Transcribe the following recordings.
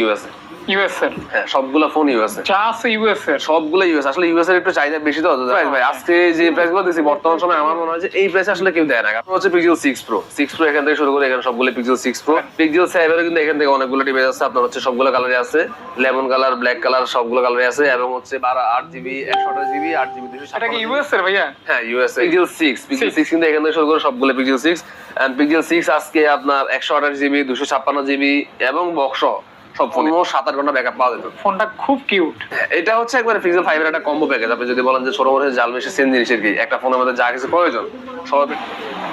US US এর হ্যাঁ সবগুলো ফোন ইউএস যা আছে ইউএস এর সবগুলো ইউএস আসলে ইউএস এর একটু চাহিদা বেশি তো প্রাইস ভাই আজকে যে প্রাইসগুলো দিচ্ছি বর্তমান সময় আমার মনে হয় যে এই প্রাইস আসলে কেউ দেয় না। কারণ হচ্ছে Pixel six Pro six Pro এখান থেকে শুরু করে এখানে সবগুলো Pixel six Pro Pixel seven কিন্তু এখান থেকে অনেকগুলো ডিভাইস আছে। আপনার হচ্ছে সবগুলো কালারে আছে। লেমন কালার ব্ল্যাক কালার সবগুলো কালারে আছে এবং হচ্ছে জিবি একশো আঠাশ জিবি আট জিবি দুশো এটা কি ইউএস এর ভাইয়া? হ্যাঁ US Pixel six Pixel six কিন্তু এখান থেকে শুরু করে সবগুলো পিক্সেল পিক্সেল আজকে আপনার একশো আঠাশ জিবি দুশো ছাপ্পান্ন জিবি এবং বক্স সব ফোন সাত আট ঘণ্টা ব্যাকআপ পাওয়া যেত। ফোনটা খুব কিউট এটা হচ্ছে একবার পিক্সেল ফাইভ এর একটা কম্বো প্যাকেজ আপনি যদি বলেন যে ছোট বড় জাল মেশে সেম জিনিসের কি। একটা ফোনের মধ্যে যা কিছু প্রয়োজন সব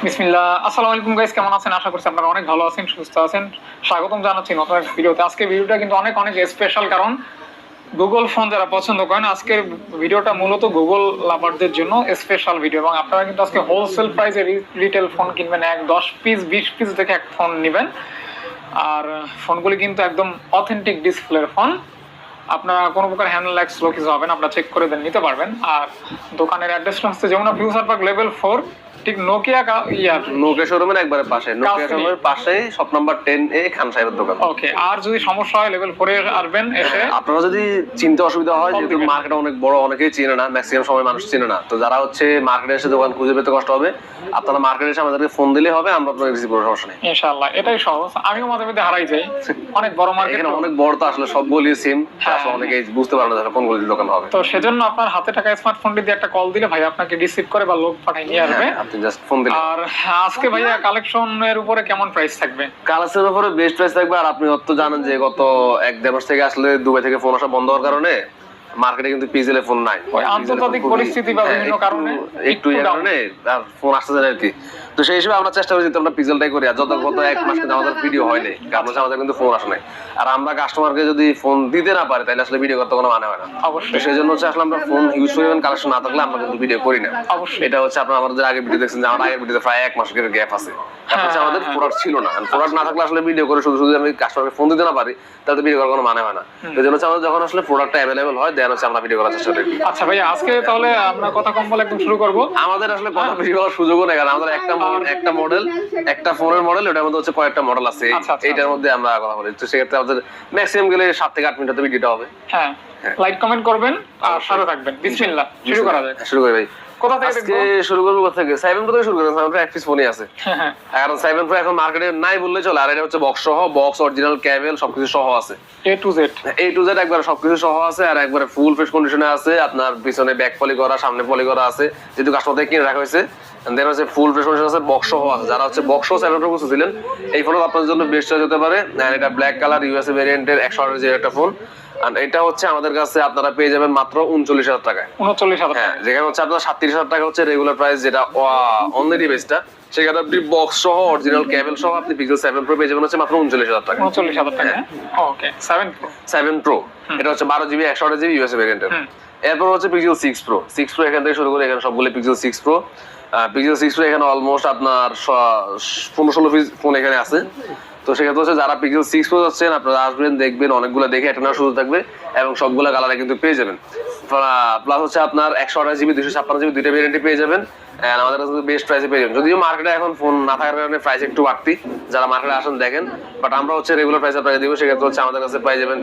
বিসমিল্লাহ আসসালামু আলাইকুম গাইস কেমন আছেন? আশা করছি আপনারা অনেক ভালো আছেন সুস্থ আছেন। স্বাগতম জানাচ্ছি নতুন একটা ভিডিওতে আজকে ভিডিওটা কিন্তু অনেক অনেক স্পেশাল কারণ গুগল ফোন যারা পছন্দ করেন আজকের ভিডিওটা মূলত গুগল লাভারদের জন্য স্পেশাল ভিডিও এবং আপনারা কিন্তু আজকে হোলসেল প্রাইসে রিটেল ফোন কিনবেন এক দশ পিস বিশ পিস দেখে এক ফোন নেবেন। আর ফোনগুলি কিন্তু একদম অথেন্টিক ডিসপ্লের ফোন। আপনারা কোনো প্রকার হ্যান্ডেল ল্যাক স্লো কিছু হবে না, আপনারা চেক করে দেন নিতে পারবেন। আর দোকানের অ্যাড্রেসটা হচ্ছে যেমন ফিউচার পার্ক লেভেল ফোর ঠিক নোকিয়া ইয়ার নোকিয়া শোরুমের একবারে পাশে। নোকিয়া শোরুমের পাশেই শপ নাম্বার টেন এ খান সাহেবের দোকান। ওকে আর যদি সমস্যা হয় লেভেল ফোরে আসবেন এসে। আপনারা যদি চিনতে অসুবিধা হয় যেহেতু মার্কেট অনেক বড় অনেকেই চিনে না ম্যাক্সিমাম সময় মানুষ চিনে না। তো যারা হচ্ছে মার্কেটে এসে দোকান খুঁজে পেতে কষ্ট হবে আপনারা মার্কেটে এসে আমাদেরকে ফোন দিলে হবে আমরা আপনাকে রিসিভ সমস্যা নেই। ইনশাআল্লাহ এটাই সহজ। আমিও মাঝে মধ্যে হারাই যাই। অনেক বড় মার্কেট এখানে অনেক বড় তো আসলে সবগুলি সিম হ্যাঁ। আসলে অনেকেই বুঝতে পারে না কোন গলির দোকান হবে। তো সেজন্য আপনার হাতে থাকা স্মার্টফোনটি দিয়ে একটা কল দিলে ভাই আপনাকে রিসিভ করে বা লোক পাঠাই নিয়ে আসবে। হ্যাঁ, আপনি জাস্ট ফোন দিলে আর আজকে ভাইয়া কালেকশনের উপরে কেমন প্রাইস থাকবে? কালেকশনের উপরে বেস্ট প্রাইস থাকবে আর আপনি অত জানেন যে গত এক দেড় মাস থেকে আসলে দুবাই থেকে ফোন আসা বন্ধ হওয়ার কারণে মার্কেটে কিন্তু পিজেল ফোন নাই। আন্তর্জাতিক পরিস্থিতি বা হ্যাঁ, বিভিন্ন কারণে একটু down। কারণে আর ফোন আসতে না আর কি। তো সেই হিসেবে আমরা চেষ্টা করি যে আমরা পিজেলটাই করি আর যত গত এক মাস কিন্তু আমাদের ভিডিও হয়নি কারণ হচ্ছে আমাদের কিন্তু ফোন আসে নাই। আর আমরা কাস্টমারকে যদি ফোন দিতে না পারি তাহলে আসলে ভিডিও করতে কোনো মানে হয় না। অবশ্যই। সেই জন্য হচ্ছে আসলে আমরা ফোন ইউজ কালেকশন না থাকলে আমরা কিন্তু ভিডিও করি না। অবশ্যই। এটা হচ্ছে আপনার আমাদের আগে ভিডিও দেখছেন যে আমার আগের ভিডিওতে প্রায় এক মাসের গ্যাপ আছে। হচ্ছে হ্যাঁ, আমাদের হ্যাঁ। প্রোডাক্ট ছিল না প্রোডাক্ট না থাকলে আসলে ভিডিও করে শুধু শুধু আমি কাস্টমারকে ফোন দিতে না পারি তাহলে ভিডিও করার কোনো মানে হয় না। জন্য আমাদের যখন আসলে প্রোডাক্টটা অ্যাভেলেবল হয় দেন হচ্ছে আমরা ভিডিও করার চেষ্টা করি। আচ্ছা ভাইয়া আজকে তাহলে আমরা কথা কম বলে একদম শুরু করব। আমাদের আসলে কথা করার সুযোগও নেই কারণ আমাদের একটা একটা মডেল একটা ফোনের মডেল ওটার মধ্যে হচ্ছে কয়েকটা মডেল আছে। আচ্ছা, আচ্ছা, এইটার মধ্যে আমরা কথা বলি তো সেক্ষেত্রে আমাদের ম্যাক্সিমাম গেলে সাত থেকে আট মিনিটের ভিডিওটা হবে। হ্যাঁ। হ্যাঁ। লাইক কমেন্ট করবেন আর সাথে থাকবেন। বিসমিল্লাহ। শুরু করা যায়। শুরু করি ভাই। কোথা থেকে আজকে শুরু করব কোথা থেকে? প্রো থেকে শুরু করব সেভেন প্রো এক পিস ফোনই আছে। কারণ সেভেন প্রো এখন মার্কেটে নাই বললে চলে আর এটা হচ্ছে বক্স সহ বক্স অরিজিনাল ক্যাবেল সবকিছু সহ আছে। এ টু জেড এই টু জেড একবার সবকিছু সহ আছে আর একবারে ফুল ফ্রেশ কন্ডিশনে আছে আপনার পিছনে ব্যাক পলি করা সামনে পলি করা আছে যেহেতু কাস্টমার থেকে কিনে রাখা হয়েছে। দেন হচ্ছে ফুল ফ্রেশ কন্ডিশন আছে বক্স সহ আছে। যারা হচ্ছে বক্স সহ সেভেন প্রো বুঝতেছিলেন এই ফোন আপনাদের জন্য বেস্ট হতে পারে। এটা ব্ল্যাক কালার ইউএসএ ভেরিয়েন্টের একশো আঠাশ একটা ফোন আর এটা হচ্ছে আমাদের কাছে আপনারা পেয়ে যাবেন মাত্র উনচল্লিশ হাজার টাকায়। উনচল্লিশ হাজার হ্যাঁ যেখানে হচ্ছে আপনার সাতত্রিশ হাজার টাকা হচ্ছে রেগুলার প্রাইস যেটা অনলি ডিভাইসটা সেখানে আপনি বক্স সহ অরিজিনাল ক্যাবেল সহ আপনি পিক্সেল সেভেন প্রো পেয়ে যাবেন হচ্ছে মাত্র উনচল্লিশ হাজার টাকা। উনচল্লিশ হাজার টাকা okay seven Pro seven Pro এটা হচ্ছে বারো জিবি একশো আঠাশ জিবি ইউএসএ ভেরিয়েন্টের এরপর হচ্ছে Pixel six Pro six Pro এখান থেকে শুরু করে এখানে সবগুলো Pixel six Pro Pixel six Pro এখানে অলমোস্ট আপনার পনেরো ষোলো পিস ফোন এখানে আছে। তো সেক্ষেত্রে হচ্ছে যারা পিক্সেল সিক্স প্রো যাচ্ছেন, আপনারা আসবেন, দেখবেন, অনেকগুলো দেখে একটা নেওয়ার সুযোগ থাকবে এবং সবগুলো কালারে কিন্তু পেয়ে যাবেন। প্লাস হচ্ছে আপনার একশো আঠাশ জিবি দুশো ছাপ্পান্ন জিবি দুইটা ভেরিয়েন্টে পেয়ে যাবেন। আমাদের কাছে বেস্ট প্রাইসে পেয়ে যাবেন। যদিও মার্কেটে এখন ফোন না থাকার কারণে প্রাইস একটু বাড়তি। যারা মার্কেটে আসেন দেখেন। বাট আমরা হচ্ছে রেগুলার প্রাইসে দিব। সেক্ষেত্রে হচ্ছে আমাদের কাছে পেয়ে যাবেন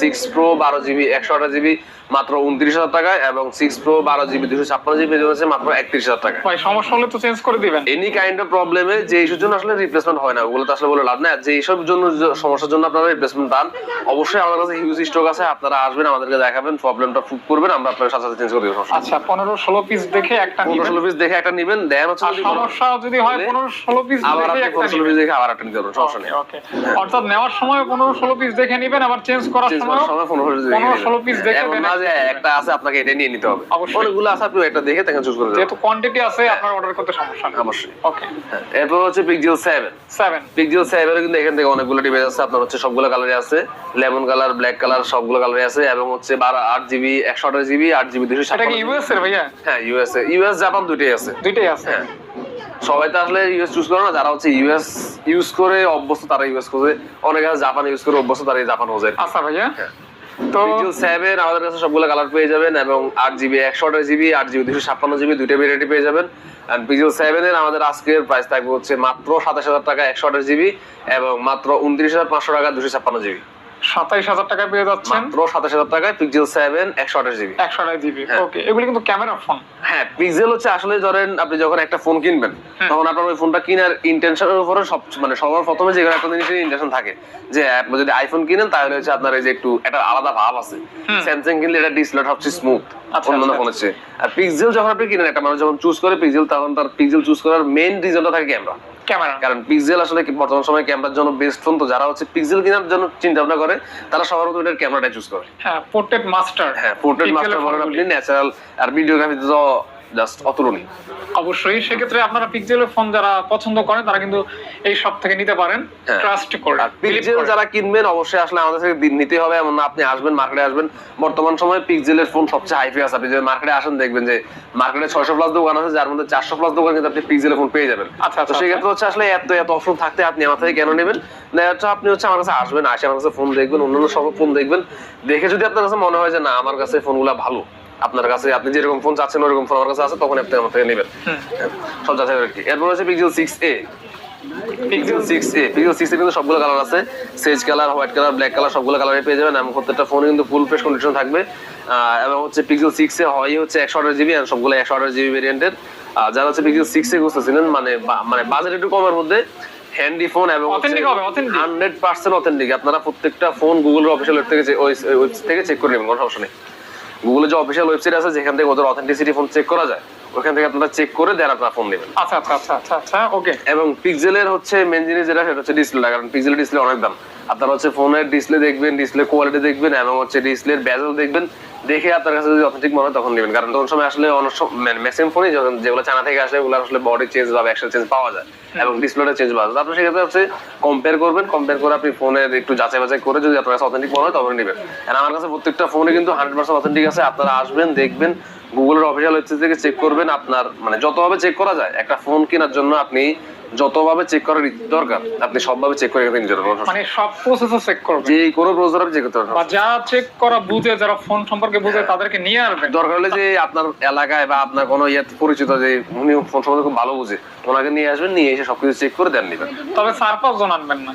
সিক্স প্রো বারো জিবি একশো আঠাশ জিবি মাত্র উনত্রিশ হাজার টাকায় এবং সিক্স প্রো বারো জিবি দুশো ছাপ্পান্ন জিবি পেয়ে মাত্র একত্রিশ হাজার টাকা। সমস্যা হলে তো চেঞ্জ করে দিবেন। এনি কাইন্ড অফ প্রবলেমে যে ইস্যুর জন্য আসলে রিপ্লেসমেন্ট হয় না ওগুলো তো আসলে বলে লাভ আর যে এইসব জন্য সমস্যার জন্য আপনারা রিপ্লেসমেন্ট পান অবশ্যই আমাদের কাছে হিউজ স্টক আছে। আপনারা আসবেন আমাদেরকে দেখাবেন প্রবলেমটা ফুট করবেন আমরা আপনার সাথে সাথে চেঞ্জ করে দেবো আচ্ছা পনেরো ষোলো পিস দেখে একটা পনেরো ষোলো পিস দেখে একটা নিবেন দেন হচ্ছে যদি সমস্যা যদি হয় হলে পনেরো ষোলো পিস আবার আপনি একটা পনেরো ষোলো পিস দেখে আবার একটা নিতে পারবেন সমস্যা নেই। ওকে অর্থাৎ নেওয়ার সময় পনেরো ষোলো পিস দেখে নিবেন আবার চেঞ্জ করার সময় করার সময় পনেরো ষোলো পিস দেখে নিবেন। না যে একটা আছে আপনাকে এটা নিয়ে নিতে হবে। অনেকগুলো আছে আপনি একটা দেখে তাকে চুজ করে দেবেন যেহেতু কোয়ান্টিটি আছে আপনার অর্ডার করতে সমস্যা নেই। অবশ্যই। ওকে হ্যাঁ, এরপর হচ্ছে Pixel seven seven Pixel seven কিন্তু এখান থেকে অনেকগুলো ডিভাইস আছে আপনার হচ্ছে সবগুলো কালারে আছে। লেমন কালার ব্ল্যাক কালার সবগুলো কালারে আছে এবং হচ্ছে বারো আট জিবি একশো আঠাশ জিবি আট জিবি দুশো এটা কি ইউএস এর ভাইয়া? হ্যাঁ ইউএসএ ইউএস জাপান দুটোই আছে। দুইটাই আছে। হ্যাঁ। সবাই তো আসলে ইউএস চুজ করে না যারা হচ্ছে ইউএস ইউজ করে অভ্যস্ত তারা ইউএস খোঁজে। অনেকে জাপান ইউজ করে অভ্যস্ত তারা জাপান খোঁজে। আচ্ছা ভাইয়া। তো সেভেন আমাদের কাছে সবগুলো কালার পেয়ে যাবেন এবং আট জিবি একশো আঠাশ জিবি আট জিবি দুশো ছাপ্পান্ন জিবি দুইটা ভেরিয়েন্টি পেয়ে যাবেন। পিক্সেল সেভেন এর আমাদের আজকের প্রাইস থাকবে হচ্ছে মাত্র সাতাশ হাজার টাকা একশো আঠাশ জিবি এবং মাত্র উনত্রিশ হাজার পাঁচশো টাকা দুশো ছাপ্পান্ন জিবি সাতাইশ হাজার টাকায় পেয়ে যাচ্ছেন। মাত্র সাতাশ হাজার টাকায় পিক্সেল সেভেন একশো আঠাশ জিবি একশো আড়াই জিবি হ্যাঁ। ওকে এগুলি কিন্তু ক্যামেরা ফোন। হ্যাঁ পিক্সেল হচ্ছে আসলে ধরেন আপনি যখন একটা ফোন কিনবেন তখন আপনার ওই ফোনটা কেনার ইন্টেনশনের উপরে সব মানে সবার প্রথমে যে একটা জিনিসের ইন্টেনশন থাকে। যে আপনি যদি আইফোন কিনেন তাহলে হচ্ছে আপনার এই যে একটু একটা আলাদা ভাব আছে। স্যামসাং কিনলে এটা ডিসপ্লে সবচেয়ে স্মুথ আচ্ছা, অন্যান্য ফোনের চেয়ে। আর পিক্সেল যখন আপনি কিনেন একটা মানুষ যখন চুজ করে পিক্সেল তখন তার পিক্সেল চুজ করার মেইন রিজনটা থাকে ক্যামেরা ক্যামেরা কারণ পিক্সেল আসলে বর্তমান সময়ে ক্যামেরার জন্য বেস্ট ফোন তো যারা হচ্ছে পিক্সেল কেনার জন্য চিন্তা ভাবনা করে তারা সবার মতো এটার ক্যামেরাটা চুজ করে। হ্যাঁ পোর্ট্রেট মাস্টার হ্যাঁ পোর্ট্রেট মাস্টার বলেন আপনি ন্যাচারাল আর ভিডিওগ্রাফিতে তো জাস্ট অতুলনীয়। অবশ্যই সেক্ষেত্রে আপনারা পিক্সেলের ফোন যারা পছন্দ করেন তারা কিন্তু এই সব থেকে নিতে পারেন। হ্যাঁ। ট্রাস্ট করে পিক্সেল যারা কিনবেন অবশ্যই আসলে আমাদের থেকে নিতে হবে এমন না আপনি আসবেন মার্কেটে আসবেন। বর্তমান সময়ে পিক্সেলের ফোন সবচেয়ে হাই আছে। আপনি যে মার্কেটে আসেন দেখবেন যে মার্কেটে ছয়শো প্লাস দোকান আছে যার মধ্যে চারশো প্লাস দোকান কিন্তু আপনি পিক্সেলের ফোন পেয়ে যাবেন। আচ্ছা, তো আচ্ছা, সেক্ষেত্রে হচ্ছে আসলে এত এত অপশন থাকতে আপনি আমার থেকে কেন নেবেন? না হচ্ছে আপনি হচ্ছে আমার কাছে আসবেন আসে আমার কাছে ফোন দেখবেন অন্যান্য সব ফোন দেখবেন। দেখে যদি আপনার কাছে মনে হয় যে না আমার কাছে ফোনগুলো ভালো আপনার কাছে আপনি যেরকম ফোন চাচ্ছেন ওরকম ফোন আমার কাছে আছে তখন আপনি আমার থেকে নেবেন। হ্যাঁ, সব যাচাই করে এরপর হচ্ছে Pixel six A Pixel six A Pixel six A কিন্তু সবগুলো কালার আছে। Sage colour white colour black colour সবগুলো কালারে পেয়ে যাবেন। এবং প্রত্যেকটা ফোনে কিন্তু ফুল ফ্রেশ কন্ডিশন থাকবে। এবং হচ্ছে পিক্সেল সিক্স এ হয় হচ্ছে একশো আঠাশ জিবি আর সবগুলো একশো আঠাশ জিবি ভেরিয়েন্টের যারা হচ্ছে পিক্সেল সিক্স এ খুঁজতেছিলেন মানে মানে বাজেট একটু কমের মধ্যে হ্যান্ডি ফোন এবং। হান্ড্রেড পার্সেন্ট অথেন্টিক আপনারা প্রত্যেকটা ফোন গুগলের অফিসিয়াল ওয়েব থেকে ওয়েবসাইট থেকে চেক করে নেবেন কোনো সমস্যা নেই। গুগলের যে অফিসিয়াল ওয়েবসাইট আছে যেখান থেকে ওদের অথেন্টিসিটি ফোন চেক করা যায় ওখান থেকে আপনারা চেক করে দেন আপনারা ফোন নেবেন। আচ্ছা আচ্ছা আচ্ছা আচ্ছা আচ্ছা ওকে। এবং পিক্সেলের হচ্ছে মেন জিনিস যেটা সেটা হচ্ছে ডিসপ্লে কারণ পিক্সেলের ডিসপ্লে অনেক দাম। আপনারা হচ্ছে ফোনের ডিসপ্লে দেখবেন ডিসপ্লে কোয়ালিটি দেখবেন এবং হচ্ছে ডিসপ্লের বেজেল দেখবেন। দেখে আপনার কাছে যদি অথেন্টিক মনে হয় তখন নেবেন। কারণ তখন সময় আসলে অনেক ম্যাক্সিমাম ফোনই যেগুলো চায়না থেকে আসে ওগুলো আসলে বডি চেঞ্জ বা ব্যাকসাইড চেঞ্জ পাওয়া যায় এবং ডিসপ্লেটা চেঞ্জ পাওয়া যায়। আপনি সেক্ষেত্রে হচ্ছে কম্পেয়ার করবেন কম্পেয়ার করে আপনি ফোনের একটু যাচাই বাছাই করে যদি আপনার কাছে অথেন্টিক মনে হয় তখন নেবেন। আর আমার কাছে প্রত্যেকটা ফোনে কিন্তু হান্ড্রেড পার্সেন্ট অথেন্টিক আছে। আপনারা আসবেন দেখবেন গুগলের অফিসিয়াল ওয়েবসাইট থেকে চেক করবেন। আপনার মানে যতভাবে চেক করা যায়। একটা ফোন কেনার জন্য আপনি যতভাবে চেক করার দরকার আপনি সবভাবে চেক করে পারবেন মানে সব প্রসেসও চেক করবে যে কোনো ব্রাউজার আপনি চেক করতে পারবেন বা যা চেক করা বুঝে যারা ফোন সম্পর্কে বুঝে তাদেরকে নিয়ে আসবেন। দরকার হলে যে আপনার এলাকায় বা আপনার কোনো ইয়ে পরিচিত যে উনি ফোন সম্বন্ধে খুব ভালো বুঝে ওনাকে নিয়ে আসবেন নিয়ে এসে সবকিছু চেক করে দেন নিবেন। তবে চার পাঁচ জন আনবেন না।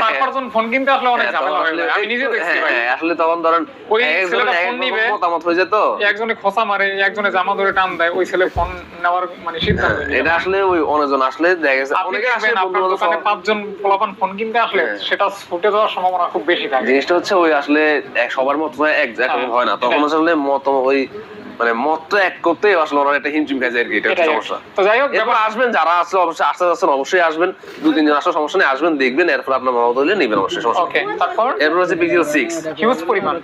চার পাঁচ জন ফোন কিনতে আসলে অনেক হ্যাঁ, ঝামেলা হয়ে যায়। আমি নিজে দেখছি হ্যাঁ, ভাই। হ্যাঁ, আসলে তখন ধরেন ওই ছেলেটা ফোন নিবে। মতামত হয়ে যেত একজনে খোসা মারে একজনে জামা ধরে টান দেয় ওই ছেলে ফোন নেওয়ার মানে সিদ্ধান্ত এটা আসলে ওই অনেকজন আসলে দেখা গেছে আপনি দেখবেন আপনার দোকানে পাঁচজন পোলাপান ফোন কিনতে আসলে হ্যাঁ। সেটা ফুটে যাওয়ার সম্ভাবনা খুব বেশি থাকে। জিনিসটা হচ্ছে ওই আসলে সবার মত এক একরকম হ্যাঁ, হয় না। তখন হ্যাঁ। আসলে মত ওই মানে মত তো এক করতে আসলে ওনার একটা হিমচিম খাই যায় আর কি এটা সমস্যা। তো যাই হোক এরপর আসবেন যারা আসলে অবশ্যই আসতে যাচ্ছেন অবশ্যই আসবেন। দু তিনজন আসলে সমস্যা নেই আসবেন দেখবেন এরপর আপনার মত হলে নেবেন অবশ্যই সমস্যা ওকে তারপর? এরপর হচ্ছে পিক্সেল হিউজ পরিমাণ।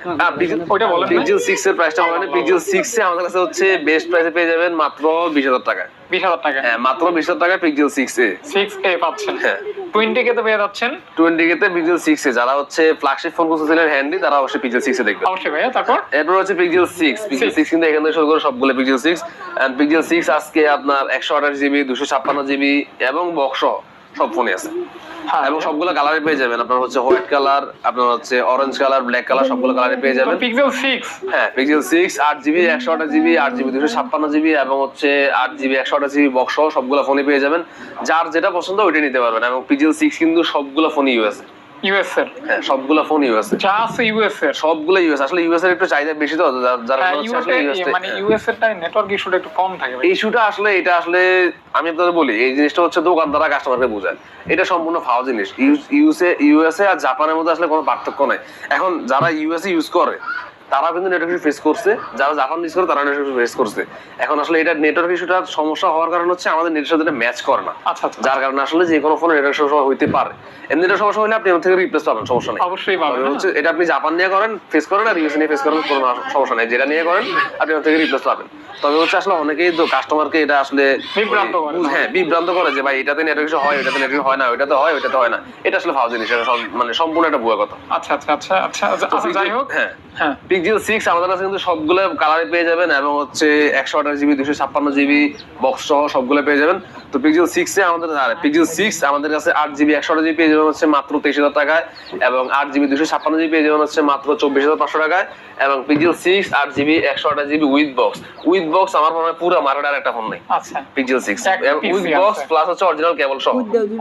ওইটা বলেন পিক্সেল সিক্স এর প্রাইসটা বলেন পিক্সেল সিক্স এ আমাদের কাছে হচ্ছে বেস্ট প্রাইসে পেয়ে যাবেন মাত্র বিশ হাজার টাকায়। বিশ হাজার টাকা। হ্যাঁ মাত্র বিশ হাজার Pixel six A. Six A পাচ্ছেন। হ্যাঁ। টোয়েন্টি কে তো পেয়ে যাচ্ছেন। টোয়েন্টি তে পিক্সেল সিক্স যারা হচ্ছে ফ্ল্যাগশিপ ফোন খুঁজতেছিলেন হ্যান্ডি তারা অবশ্যই পিক্সেল দেখবেন। অবশ্যই ভাইয়া তারপর? এরপর হচ্ছে পিক্সেল সিক্স পিক্সেল সিক্স কিন্তু এখান শুরু করে সবগুলো পিক্সেল সিক্স পিক্সেল সিক্স আজকে আপনার একশো আঠাশ জিবি দুশো ছাপ্পান্ন জিবি এবং বক্স সব ফোনে আছে। হ্যাঁ এবং সবগুলো কালারে পেয়ে যাবেন। আপনার হচ্ছে হোয়াইট কালার আপনার হচ্ছে অরেঞ্জ কালার ব্ল্যাক কালার সবগুলো কালারে পেয়ে যাবেন। পিক্সেল 6 হ্যাঁ পিক্সেল সিক্স আট জিবি একশো আঠাশ জিবি 8 জিবি দুশো ছাপ্পান্ন জিবি এবং হচ্ছে 8 জিবি একশো আঠাশ জিবি বক্স সহ সবগুলো ফোনে পেয়ে যাবেন। যার যেটা পছন্দ ওইটা নিতে পারবেন এবং পিক্সেল 6 কিন্তু সবগুলো ফোনে ইউএস ইউএস এর হ্যাঁ ফোন ইউএস যা আছে ইউএস এর সবগুলো ইউএস আসলে ইউএস এর একটু চাহিদা বেশি তো যার- যার হ্যাঁ, কারণে হচ্ছে আসলে ইউএস US মানে নেটওয়ার্ক ইস্যুটা একটু কম থাকে ভাই। ইস্যুটা আসলে এটা আসলে আমি আপনাদের বলি এই জিনিসটা হচ্ছে দোকানদাররা কাস্টমারকে বোঝায় এটা সম্পূর্ণ ফাও জিনিস ইউএসএ ইউএসএ আর জাপানের মধ্যে আসলে কোনো পার্থক্য নাই এখন যারা ইউএসএ ইউজ করে তারা কিন্তু নেটওয়ার্ক ফেস করছে। যারা জাপান ইউজ করে তারা নেটওয়ার্ক ফেস করছে। এখন আসলে এটা নেটওয়ার্ক ইস্যুটার সমস্যা হওয়ার কারণ হচ্ছে আমাদের নেটের সাথে ম্যাচ করে না। আচ্ছা আচ্ছা। যার কারণে আসলে যে কোনো ফোনে নেটওয়ার্ক সমস্যা হইতে পারে। এমনি নেটওয়ার্ক সমস্যা হলে আপনি থেকে রিপ্লেস পাবেন সমস্যা নেই। অবশ্যই পাবেন হচ্ছে এটা আপনি জাপান নিয়ে করেন ফেস করেন আর ইউএস নিয়ে ফেস করেন কোনো সমস্যা নেই। যেটা নিয়ে করেন আপনি ওর থেকে রিপ্লেস পাবেন। তবে হচ্ছে আসলে অনেকেই তো কাস্টমারকে এটা আসলে বিভ্রান্ত করে। হ্যাঁ। বিভ্রান্ত করে যে ভাই এটাতে নেটওয়ার্ক ইস্যু হয় এটাতে নেটওয়ার্ক হয় না ওইটাতে হয় ওইটাতে হয় না। এটা আসলে ফাও জিনিস এটা মানে সম্পূর্ণ একটা ভুয়া কথা। আচ্ছা আচ্ছা আচ্ছা আচ্ছা। আচ্ছা, আচ্ছা যাই হোক। হ্যাঁ। হ্যাঁ। পিক্সেল সিক্স আমাদের কাছে কিন্তু সবগুলো কালারে পেয়ে যাবেন এবং হচ্ছে একশো আঠাশ জিবি দুশো ছাপ্পান্ন জিবি বক্স সহ সবগুলো পেয়ে যাবেন। তো পিক্সেল সিক্সে আমাদের পিক্সেল সিক্স আমাদের কাছে আট জিবি একশো আঠাশ জিবি পেয়ে যাবেন হচ্ছে মাত্র তেইশ হাজার টাকায় এবং আট জিবি দুশো ছাপ্পান্ন জিবি পেয়ে যাবেন হচ্ছে মাত্র চব্বিশ হাজার পাঁচশো টাকায় এবং পিক্সেল সিক্স আট জিবি একশো আঠাশ GB with box with box আমার মনে হয় পুরো মার্কেট আর একটা ফোন নেই। আচ্ছা। Pixel six with box plus হচ্ছে অরিজিনাল কেবল সহ।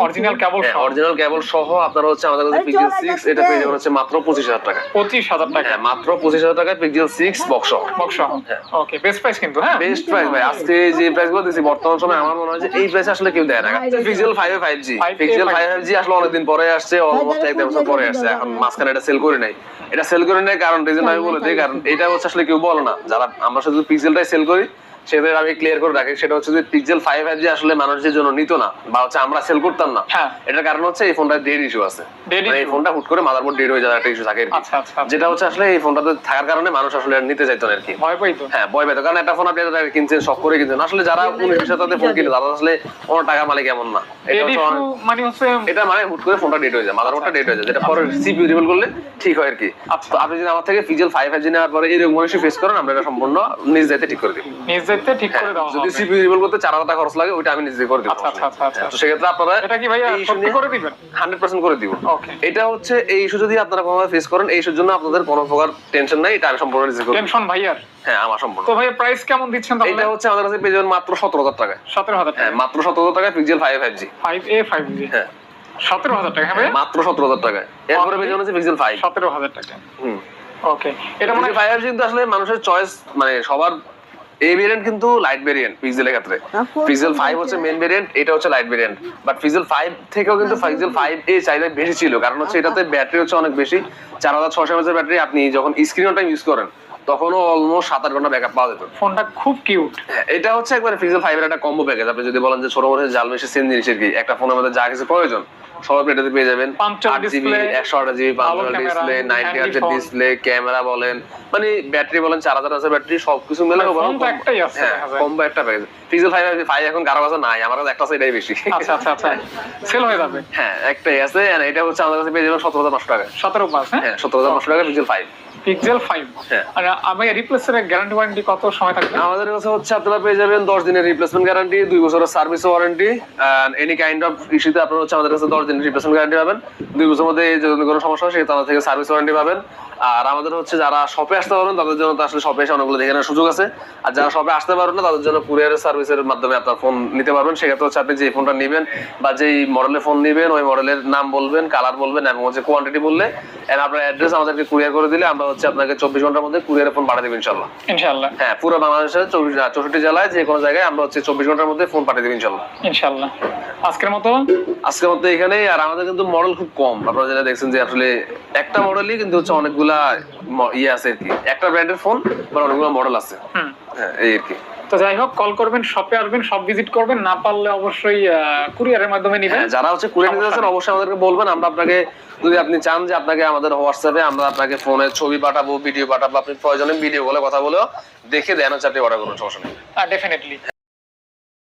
অরিজিনাল কেবল অরিজিনাল কেবল সহ। আপনারা হচ্ছে আমাদের কাছে পিক্সেল সিক্স এটা পেয়ে যাবেন হচ্ছে মাত্র পঁচিশ হাজার টাকা পঁচিশ হাজার টাকা। হ্যাঁ মাত্র পঁচিশ হাজার টাকায় পিক্সেল সিক্স বক্স বক্স হ্যাঁ। ওকে বেস্ট প্রাইস কিন্তু হ্যাঁ? বেস্ট প্রাইস ভাই। আজকে যে প্রাইসগুলো দিচ্ছি বর্তমান সময় আমার মনে হয় যে এই প্রাইস আসলে কেউ দেয় না। Pixel five five G 5A Pixel five five G আসলে অনেকদিন পরে আসছে অলমোস্ট এক দেড় বছর পরে আসছে। এখন মাঝখানে এটা সেল করে নাই। এটা সেল করে নাই কারণ রিজন আমি বলে দিই কারণ এটা হচ্ছে আসলে কেউ বলে না। যারা আমরা শুধু পিক্সেলটাই সেল করি সেটা আমি ক্লিয়ার করে রাখি সেটা হচ্ছে যে পিক্সেল ফাইভ জি আসলে মানুষের জন্য নিত না বা হচ্ছে আমরা সেল করতাম না হ্যাঁ। এটার কারণ হচ্ছে এই ফোনটা ডেড ইস্যু আছে। মানে এই ফোনটা হুট করে মাদারবোর্ড ডেড হয়ে যাওয়ার একটা ইস্যু থাকে আর কি। আচ্ছা আচ্ছা আচ্ছা। যেটা হচ্ছে আসলে এই ফোনটাতে থাকার কারণে মানুষ আসলে নিতে চাইতো না আর কি। ভয় পাই হ্যাঁ ভয় পেতো কারণ একটা ফোন আপনি যারা কিনছেন শখ করে কিনছেন। আসলে যারা উনিশ বিশ হাজার ফোন কিনে তারা আসলে কোনো টাকা মালিক এমন না। এটা মানে হচ্ছে এটা মানে হুট করে ফোনটা ডেট হয়ে যায় মাদারবোর্ডটা ডেট হয়ে যায় যেটা পরে সিপিইউ রিভেল করলে ঠিক হয় আর কি। আচ্ছা। আপনি যদি আমার থেকে ফিজেল ফাইভ ফাইভ জি নেওয়ার পরে এরকম ইস্যু ফেস করেন আমরা এটা সম্পূর্ণ নিজ দায়িত্বে ঠিক করে দিই নিজ দায়িত্বে ঠিক করে দেওয়া যদি সিপিইউ করতে টাকা খরচ লাগে আমি নিজে করে দিব। আচ্ছা, আচ্ছা, আচ্ছা, আচ্ছা। তো সেক্ষেত্রে আপনারা এটা কি ভাইয়া সত্যি করে দিবেন? হান্ড্রেড পার্সেন্ট করে দিব। ওকে এটা হচ্ছে এই ইস্যু যদি আপনারা কোনোভাবে ফেস করেন এই ইস্যুর জন্য আপনাদের কোনো প্রকার টেনশন নাই এটা আমি সম্পূর্ণ নিজে। টেনশন ভাইয়ার? হ্যাঁ আমার সম্পূর্ণ। তো ভাইয়া প্রাইস কেমন দিচ্ছেন তাহলে? এটা হচ্ছে আমাদের কাছে পেয়ে যাবেন মাত্র সতেরো হাজার টাকায়। সতেরো হ্যাঁ মাত্র সতেরো হাজার টাকায় Pixel five five G five A five G হ্যাঁ। সতেরো হাজার টাকা হ্যাঁ মাত্র সতেরো হাজার টাকায়। এরপরে পেয়ে যাবেন হচ্ছে পিক্সেল ফাইভ সতেরো হাজার টাকা। হুম। ওকে এটা মানে কিন্তু আসলে মানুষের চয়েস মানে সবার এই ভেরিয়েন্ট কিন্তু লাইট ভেরিয়েন্ট পিক্সেলের ক্ষেত্রে। পিক্সেল ফাইভ হচ্ছে মেন ভেরিয়েন্ট এটা হচ্ছে লাইট ভেরিয়েন্ট বাট পিক্সেল থেকেও কিন্তু পিক্সেল এ চাহিদা বেশি ছিল কারণ হচ্ছে এটাতে ব্যাটারি হচ্ছে অনেক বেশি। চার হাজার ছশো এমএচের ব্যাটারি আপনি যখন স্ক্রিন টাইম ইউজ করেন তখনও অলমোস্ট সাত আট ঘণ্টা ব্যাকআপ পাওয়া যেত। ফোনটা খুব কিউট হ্যাঁ, এটা হচ্ছে একবার পিক্সেল ফাইভ এর একটা কম্বো প্যাকেজ আপনি যদি বলেন যে ছোট বড় জাল মেশে সেম জিনিসের কি একটা ফোনের মধ্যে যা কিছু প্রয়োজন সব আপনি পেয়ে যাবেন। আট জিবি একশো আঠাশ জিবি ভালো পাঁচশো camera, ডিসপ্লে নাইনটি হার্জের ডিসপ্লে ক্যামেরা বলেন মানে ব্যাটারি বলেন চার হাজার আছে ব্যাটারি সবকিছু মিলে মানে হ্যাঁ দেখা যায়। একটা প্যাকেজ পিক্সেল ফাইভ ফাইভ এখন কারও কাছে নাই আমার কাছে একটা আছে এটাই বেশি। আচ্ছা আচ্ছা আচ্ছা। সেল হয়ে যাবে। হ্যাঁ একটাই আছে এটা হচ্ছে আমাদের কাছে পেয়ে যাবেন সতেরো হাজার পাঁচশো টাকা। সতেরো পাঁচ হ্যাঁ? হ্যাঁ সতেরো হাজার পাঁচশো টাকা পিক্সেল ফাইভ পিক্সেল ফাইভ হ্যাঁ। আর আমি রিপ্লেসের গ্যারান্টি ওয়ারেন্টি কত সময় থাকবে? আমাদের কাছে হচ্ছে আপনারা পেয়ে যাবেন দশ দিনের রিপ্লেসমেন্ট গ্যারান্টি দুই বছরের service warranty any kind of ইস্যুতে আপনারা হচ্ছে আমাদের কাছে দশ দিনের রিপ্লেসমেন্ট গ্যারান্টি পাবেন। দুই বছর মধ্যে যদি কোনো সমস্যা হয় সেই আমাদের থেকে সার্ভিস ওয়ারেন্টি পাবেন। আর আমাদের হচ্ছে যারা শপে আসতে পারবেন তাদের জন্য তো আসলে শপে এসে অনেকগুলো দেখে নেওয়ার সুযোগ আছে। আর যারা শপে আসতে পারবেন না তাদের জন্য কুরিয়ারের সার্ভিসের মাধ্যমে আপনার ফোন নিতে পারবেন। সেক্ষেত্রে হচ্ছে আপনি যে ফোনটা নেবেন বা যেই মডেলের ফোন নেবেন ওই মডেলের নাম বলবেন কালার বলবেন এবং হচ্ছে কোয়ান্টিটি বললে and আপনার অ্যাড্রেস আমাদেরকে কুরিয়ার করে দিলে আমরা হচ্ছে আপনাকে চব্বিশ ঘণ্টার মধ্যে কুরিয়ারের ফোন পাঠিয়ে দেবো ইনশাল্লাহ ইনশাল্লাহ হ্যাঁ পুরো বাংলাদেশের চব্বিশ চৌষট্টি জেলায় যে কোনো জায়গায় আমরা হচ্ছে চব্বিশ ঘণ্টার মধ্যে ফোন পাঠিয়ে দেবো ইনশাল্লাহ ইনশাল্লাহ আজকের মতো? আজকের মধ্যে এখানেই আর আমাদের কিন্তু মডেল খুব কম। আপনারা যেটা দেখছেন যে আসলে একটা মডেলই কিন্তু হচ্ছে অনেকগুলা ম- ইয়ে আছে আর কি। একটা ব্র্যান্ডের ফোন বা অনেকগুলো মডেল আছে। হ্যাঁ এই আর কি। তো যাই হোক কল করবেন শপে আসবেন সব ভিজিট করবেন না পারলে অবশ্যই কুরিয়ারের মাধ্যমে নিবেন। হ্যাঁ যারা হচ্ছে কুড়িয়ে নিতে যাচ্ছেন অবশ্যই আমাদেরকে বলবেন। আমরা আপনাকে যদি আপনি চান যে আপনাকে আমাদের হোয়াটসঅ্যাপে আমরা আপনাকে ফোনের ছবি পাঠাবো ভিডিও পাঠাবো আপনি প্রয়োজনে ভিডিও বলে কথা বলেও দেখে দেন হচ্ছে আপনি অর্ডার করুন সমস্যা নেই। ডেফিনেটলি